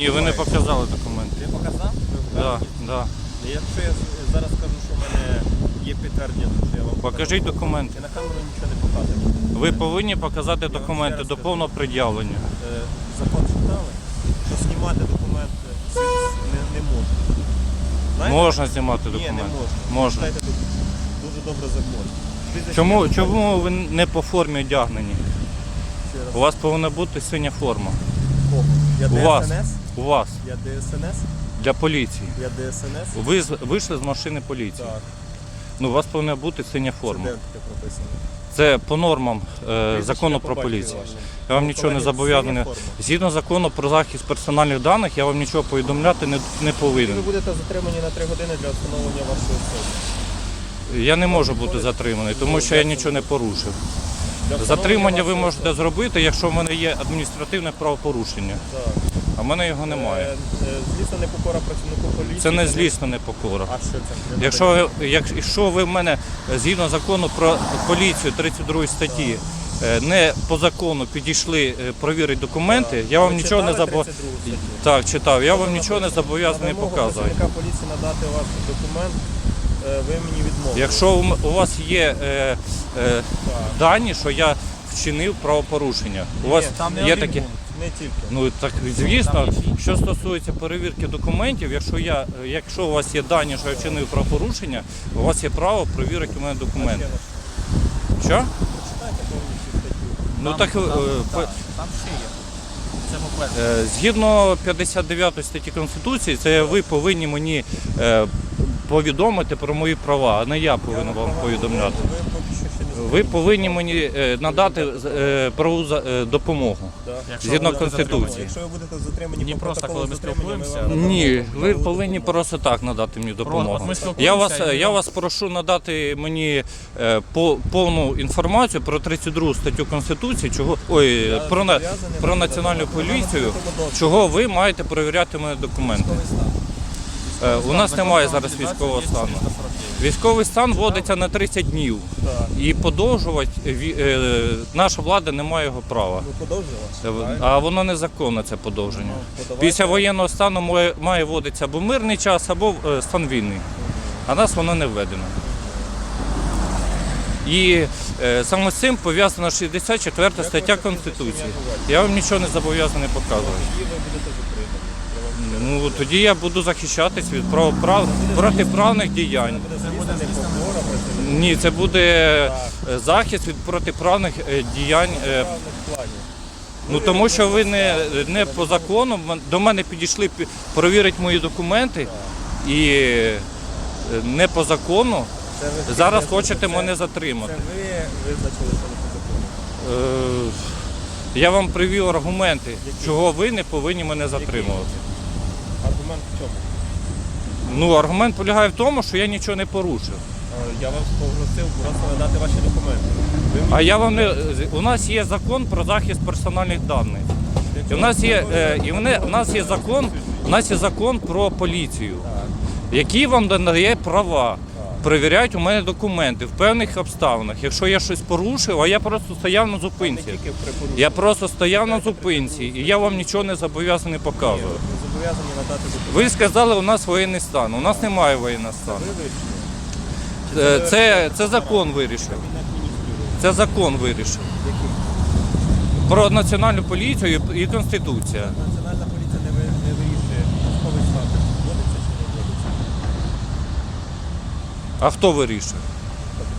Ні, ви не показали документи. Я показав? Да, да. Якщо я зараз скажу, що в мене є підтвердження, то що я вам Покажіть покажу. документи. Я на камеру нічого не показую. Ви повинні показати документи раз до кажу. повного пред'явлення. Е, Закон читали, що знімати документи не, не можна. Знаєте? Можна знімати Ні, не документи. можна. Можна. Тут дуже добре закон. Прізвище Чому, чому ви не по формі одягнені? ще раз. У вас повинна бути синя форма. Кого? Я У вас. ДСНС? У вас Я ДСНС? для поліції. Я ДСНС? Ви з- вийшли з машини поліції. Так. Ну, у вас повинна бути синя Це форма. де таке прописано? Це по нормам е, закону про поліцію. Я вам нічого не зобов'язаний. Згідно закону про захист персональних даних, я вам нічого повідомляти не, не Ви будете затримані на 3 години для встановлення вашої особи. Я не можу бути затриманий, тому що я нічого не порушив. Затримання ви можете зробити, якщо в мене є адміністративне правопорушення, а в мене його немає. Е, е, Злісна непокора працівнику поліції. Це не злісна непокора. А що це? Якщо ви, якщо ви в мене згідно закону про поліцію 32 статті е, не по закону підійшли провірити документи, я вам нічого не читали зобов'язаний. 32 статтю? Так, читав. Я вам нічого не зобов'язаний показувати. поліції надати ваш документ, ви мені відмовили. Якщо у вас є е, дані, що я вчинив правопорушення, у вас там не є один такі. пункт, Не тільки. Ну так звісно, що стосується перевірки документів, якщо я, якщо у вас є дані, що я вчинив правопорушення, у вас є право перевірити у мене документи. Що? Прочитайте повністю статтю. Ну так е, по- Там ще є. Це по-перше. е, згідно 59 статті Конституції, це ви повинні мені е, повідомити про мої права, а не я повинен вам повідомляти. Ви поки що ще не Ви повинні мені е, надати е, правову за- е, допомогу. Да. Якщо Згідно ви будете Конституції. затримані. Якщо ви будете затримані Ні, по просто протоколу коли ми затримання, ми спілкуємося. вам Ні, надамо ви правову повинні допомогу. просто так надати мені допомогу. от ми спілкуємося, Я вас, і я вас прошу надати мені е, по, повну інформацію про 32 статтю Конституції, чого ой, про, на- зобов'язаний про вам національну надати. поліцію, Вам надати чого ви маєте перевіряти мої документи. Військовий стан. Е, У нас немає зараз військового стану. Військовий стан вводиться на 30 днів. І подовжувати ві- е, наша влада не має його права. Ви А воно незаконне це подовження. Після воєнного стану має, має вводитися або мирний час, або е, стан війни. А нас воно не введено. І е, саме з цим пов'язана 64 стаття Конституції. Я вам нічого не зобов'язаний показувати. Ну тоді я буду захищатись від правоправ... протиправних діянь. Ні, це буде е, захист від протиправних е, діянь. Ну тому що ви не, не по закону до мене підійшли пі- перевірити мої документи і не по закону. Це ви Зараз це- хочете це- мене Це затримати. ви визначили, що не по закону. Е, Я вам привів аргументи, чого ви не повинні мене затримувати. Аргумент в чому? Ну, аргумент полягає в тому, що я нічого не порушив. Е, Я вам попросив просто надати ваші документи. Ви мені А я вам не у нас є закон про захист персональних даних. І в нас є е, і вони, у нас є закон, у нас є закон про поліцію, який вам надає права. Перевіряють у мене документи в певних обставинах. Якщо я щось порушив, а я просто стояв на зупинці. Я просто стояв на зупинці, і я вам нічого не зобов'язаний Ні, показувати. ви сказали, у нас воєнний стан. У нас немає воєнного стану. Е, Це, це закон вирішив. Це закон вирішив. Про національну поліцію і Конституція. Національна поліція не, ви- не вирішує військовий статус. Вводиться чи не вводиться. А хто вирішує?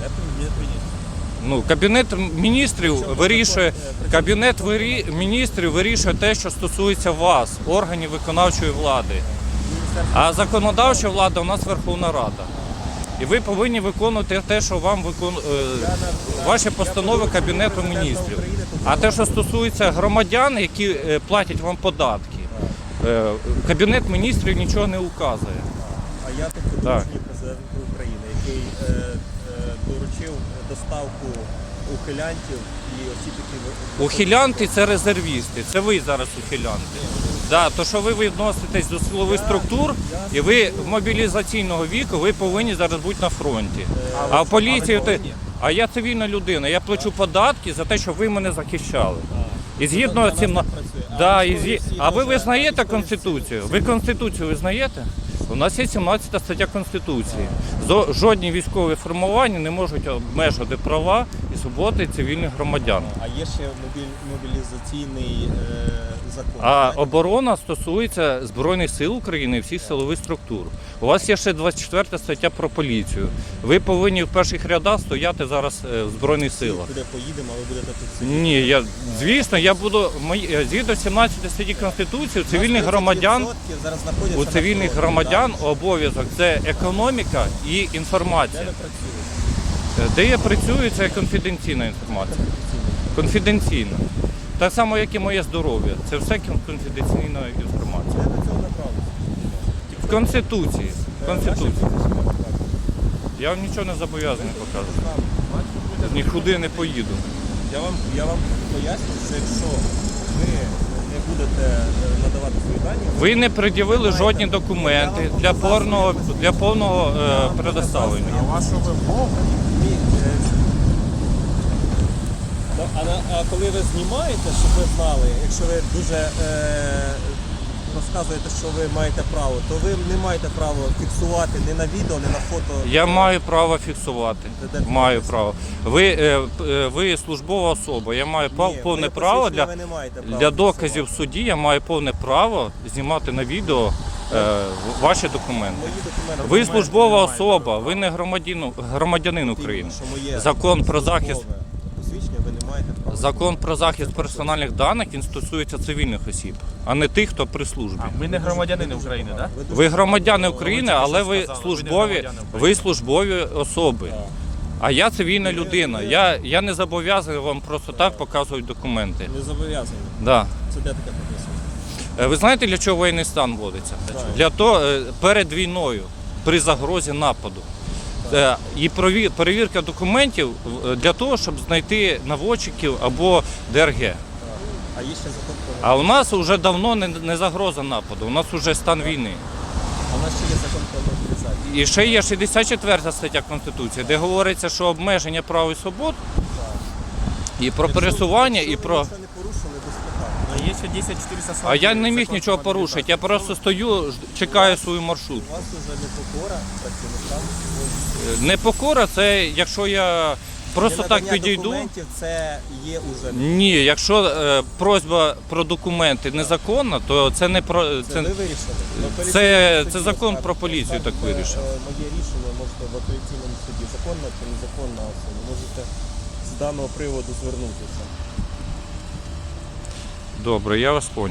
Кабінет міністрів. Ну, кабінет міністрів вирішує, кабінет вирі- міністрів вирішує те, що стосується вас, органів виконавчої влади. А законодавча влада у нас Верховна Рада. І ви повинні виконувати те, що вам викон... е, ваші постанови Кабінету міністрів. А те, що стосується громадян, які е, платять вам податки, е, Кабінет міністрів нічого не указує. А я тут тодішній президент України, який е, е, доручив доставку ухилянтів і осіб, які Ухилянти це резервісти, це ви зараз ухилянти. Да, то що ви відноситесь до силових структур, і ви в мобілізаційного віку ви повинні зараз бути на фронті. А в поліції, а я цивільна людина, я плачу податки за те, що ви мене захищали. І згідно цим... Да, і зі... А ви визнаєте Конституцію? Ви Конституцію визнаєте? У нас є 17 стаття Конституції. Жодні військові формування не можуть обмежити права і свободи цивільних громадян. А є ще мобілізаційний е, закон. А оборона стосується Збройних сил України і всіх силових структур. У вас є ще 24 стаття про поліцію. Ви повинні в перших рядах стояти зараз е, в Збройних силах. Куди поїдемо, а ви будете тут сидіти. Ні, я звісно, я буду мої- е, згідно 17 статті Конституції, у цивільних громадян зараз знаходяться у цивільних громадян обов'язок це економіка і інформація. Е, Де я працюю, це конфіденційна інформація. Конфіденційна. Так само, як і моє здоров'я. Це все конфіденційна інформація. В Конституції. В Конституції. Я вам нічого не зобов'язаний показувати. Нікуди не поїду. Я вам, я вам поясню, що якщо ви не будете е, надавати свої дані, Ви не пред'явили жодні документи для повного для повного е, предоставлення. А вашу вимогу Ні, е, да, А, а коли ви знімаєте, щоб ви знали, якщо ви дуже е, розказуєте, що ви маєте право, то ви не маєте права фіксувати ні на відео, ні на фото. Я маю право фіксувати. Де- де Маю право. Ви, е, п- е, ви службова особа. Я маю пав- Ні, повне моє право посвідчення для, ви не маєте права для доказів в фіксувати. суді. Я маю повне право знімати на відео е, ваші документи. Мої документи. Ви службова особа, ви не громадянин, громадянин. України. Закон про захист службове Посвідчення ви не маєте права. Закон про захист персональних даних він стосується цивільних осіб, а не тих, хто при службі. А, ми не громадянини України, так? Ви громадяни України, але ви службові, ви службові особи. А я цивільна людина. Я, я не зобов'язаний вам просто так показувати документи. не зобов'язані. Да. Це де таке прописано? Е, Ви знаєте, для чого воєнний стан вводиться? Для того е, перед війною, при загрозі нападу. Е, І перевірка документів е, для того, щоб знайти наводчиків або ДРГ. А є ще закон про А у нас вже давно не, не загроза нападу, у нас вже стан війни. А у нас ще є закон про мобілізацію. І ще є 64 стаття Конституції, де говориться, що обмеження прав і свобод, і про пересування, і про. Якщо ви нічого не порушили, без питань. А є ще 10 440. А я не міг нічого порушити. Я просто стою, ж- чекаю свою маршрут. У вас вже не покора працівникам. Непокора це якщо я просто так Ненадання підійду. документів це є уже. Ні, якщо е, просьба про документи незаконна, то це не про Це, це. ви вирішили? Апеляційному це суді закон про поліцію так скажете, вирішив. е, Моє рішення можете в апеляційному суді законно чи незаконно, а це можете з даного приводу звернутися. Добре, я вас понял.